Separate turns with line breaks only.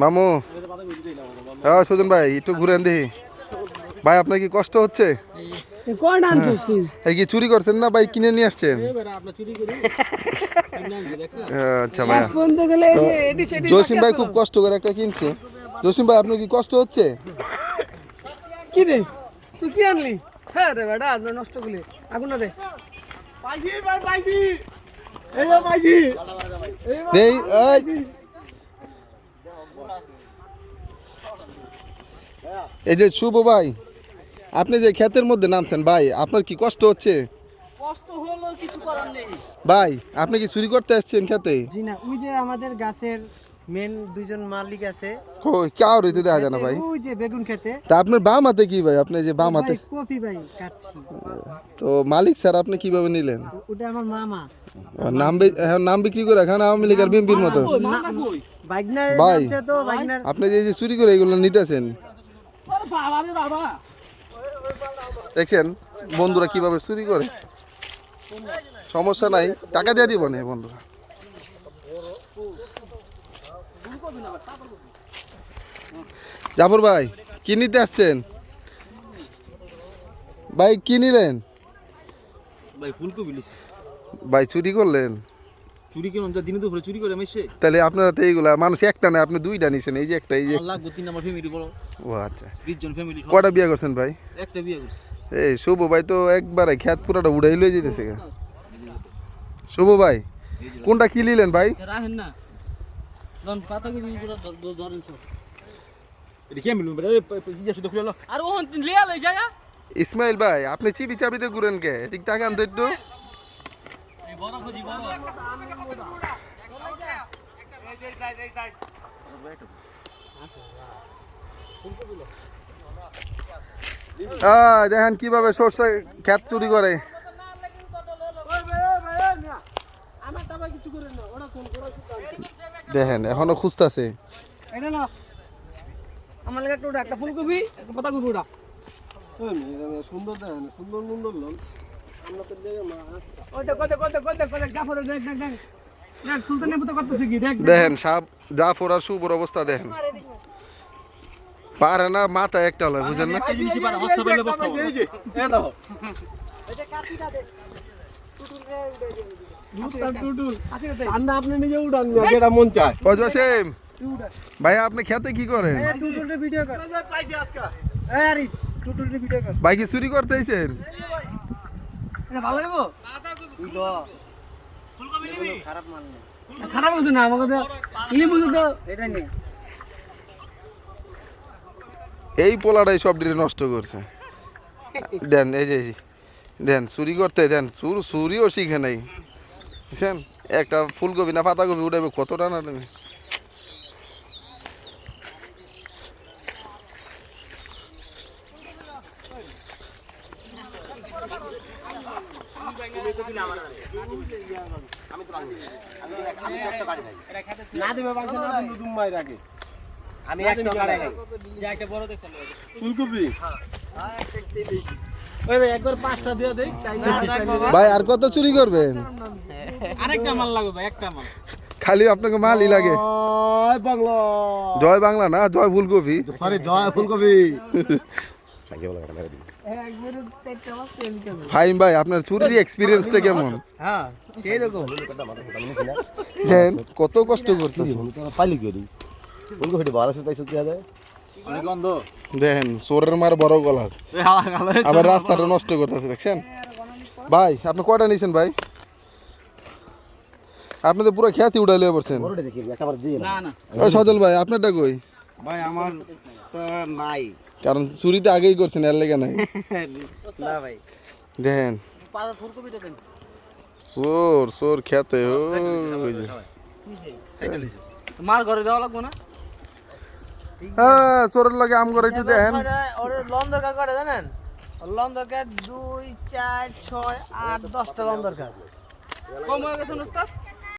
মামু। হ্যাঁ সুজন ভাই একটু ঘুরেন দেখি। ভাই আপনার কি কষ্ট হচ্ছে? এই কি চুরি করছেন না ভাই কিনে নিয়ে আসছেন? আচ্ছা ভাই জসিম ভাই খুব কষ্ট করে একটা কিনছে। জসিম ভাই আপনার কি কষ্ট হচ্ছে?
কি রে? তুই কি আনলি? হ্যাঁ রে বেটা নষ্ট করলি। আগুন না দে।
দেই এই। এই যে শুভ ভাই আপনি যে ক্ষেতের মধ্যে নামছেন ভাই আপনার কি কষ্ট হচ্ছে?
কষ্ট হলো কিছু করার নেই।
ভাই আপনি কি চুরি করতে আসছেন খেতে
জি না ওই যে আমাদের গাছের মেন দুইজন মালিক আছে।
কই কাউ রইতে দেখা যায় না ভাই।
ওই যে বেগুন খেতে।
তা আপনার বাম হাতে কি ভাই? আপনি যে বাম হাতে
ভাই, কফি ভাই কাটছি।
তো মালিক স্যার আপনি কীভাবে নিলেন?
ওটা আমার মামা।
আর নাম নাম বিক্রি করে এখন আওয়ামী লীগের বিএনপির মতো। ভাই। আপনি যে যে চুরি করে এগুলো নিতেছেন।
আরে বাবা রে বাবা।
দেখছেন বন্ধুরা কীভাবে চুরি করে? সমস্যা নাই টাকা দিয়ে দিব না বন্ধুরা। জাফর ভাই কি নিতে আসছেন? ভাই কি নিলেন?
ভাই ফুলকপি
ভাই চুরি করলেন?
চুরি কেন যা দিনে দুপুরে চুরি করে আমি
তাহলে আপনারা তো এইগুলা মানুষ একটা না আপনি দুইটা নিছেন এই যে একটা এই যে
আমার তিন আমার ফ্যামিলি বড়।
ও আচ্ছা।
জন ফ্যামিলি
বিয়ে করছেন ভাই?
একটা বিয়ে করছে।
এই শুভ ভাই তো একবারে পুরাটা উড়াই লয়ে যেতেছে। শুভ ভাই কোনটা কি নিলেন ভাই?
না। দন পাতা কবি পুরো ধরেন সব।
এটা কে মিলবে রে ইয়া শুধু খুলে
আর ওহন লিয়া লই যায়
ইসমাইল ভাই আপনি চিবি চাবিতে ঘুরেন কে? ঠিক তাকান তো একটু।
বড় খুঁজি বড়
দেখেন কীভাবে সর্ষে খ্যাত চুরি করে। দেখেন এখনও খুঁজতেছে।
এটা না আমার লাগে একটা একটা ফুলকপি একটা ওটা।
সুন্দর দেখেন সুন্দর সুন্দর লোন
ওইটা কত কত কত কত গাফর দেখ দেখ দেখ দেখ সুলতান নেব তো করতেছে কি? দেখ দেখ।
দেখেন সাপ শুভর অবস্থা দেখেন। পারে না মাথা একটা হলো বুঝেন না?
আপনি নিজে উড়ান না যেটা মন চায়।
ও জসিম ভাই আপনি খেতে কি করেন?
টুটুলটা ভিডিও কর। পাইছি আজকে। এই আরে টুটুলটা ভিডিও কর।
ভাই কি চুরি করতে আইছেন?
খারাপ না
আমাকে তো
এটা নিয়ে
এই পোলাটাই সব ডিরে নষ্ট করছে। দেন এই যে। দেন চুরি করতে দেন চুর চুরিও শিখে নাই। বুঝছেন একটা ফুলকপি না পাতাকপি উঠাবে কত টানা
না দিবে না তুমি মাই রাখে আমি একটা ফুলকপি? ওই ভাই
আর কত চুরি করবেন?
আরেকটা মাল লাগবে ভাই একটা মাল।
খালি আপনাকে মালই লাগে।
জয় বাংলা।
জয় বাংলা না জয় ফুলকপি?
সরি জয় ফুলকপি।
ফাইম ভাই আপনার চুরির এক্সপিরিয়েন্সটা কেমন?
হ্যাঁ
কত কষ্ট করতেছে
পাইলি কি ফুলকপি বারোশো টাইশো দেওয়া যায়
দেখেন সোরের মার বড় গলা। আবার রাস্তাটা নষ্ট করতেছে দেখছেন? ভাই আপনি কয়টা নিয়েছেন ভাই? আপনি তো পুরো খ্যাতি উড়াই লিয়ে পড়ছেন।
বড়টা দেখি একেবারে দিয়ে
না না।
ওই সজল ভাই আপনারটা কই?
ভাই আমার নাই।
কারণ চুরিতে আগেই করছেন এর লেগে নাই।
না ভাই।
দেখেন। চোর চোর খেতে ওই
মার ঘরে দেওয়া লাগবে না?
হ্যাঁ চোরের লগে আম করে একটু দেখেন
ওর লন দরকার করে জানেন? লন দরকার দুই চার ছয় আট দশটা লন দরকার।
কম হয়ে গেছে?